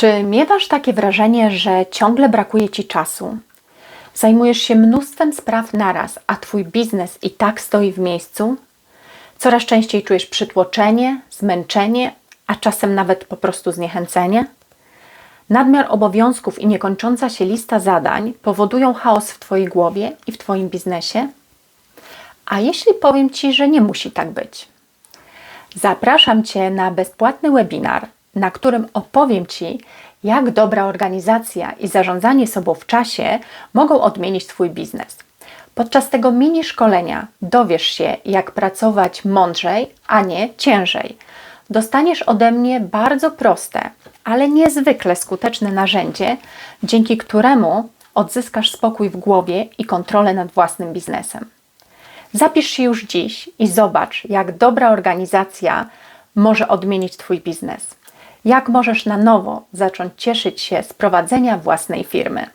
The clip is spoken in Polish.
Czy miewasz takie wrażenie, że ciągle brakuje ci czasu? Zajmujesz się mnóstwem spraw naraz, a twój biznes i tak stoi w miejscu? Coraz częściej czujesz przytłoczenie, zmęczenie, a czasem nawet po prostu zniechęcenie? Nadmiar obowiązków i niekończąca się lista zadań powodują chaos w Twojej głowie i w Twoim biznesie? A jeśli powiem Ci, że nie musi tak być? Zapraszam Cię na bezpłatny webinar, na którym opowiem Ci, jak dobra organizacja i zarządzanie sobą w czasie mogą odmienić Twój biznes. Podczas tego mini szkolenia dowiesz się, jak pracować mądrzej, a nie ciężej. Dostaniesz ode mnie bardzo proste, ale niezwykle skuteczne narzędzie, dzięki któremu odzyskasz spokój w głowie i kontrolę nad własnym biznesem. Zapisz się już dziś i zobacz, jak dobra organizacja może odmienić Twój biznes. Jak możesz na nowo zacząć cieszyć się z prowadzenia własnej firmy.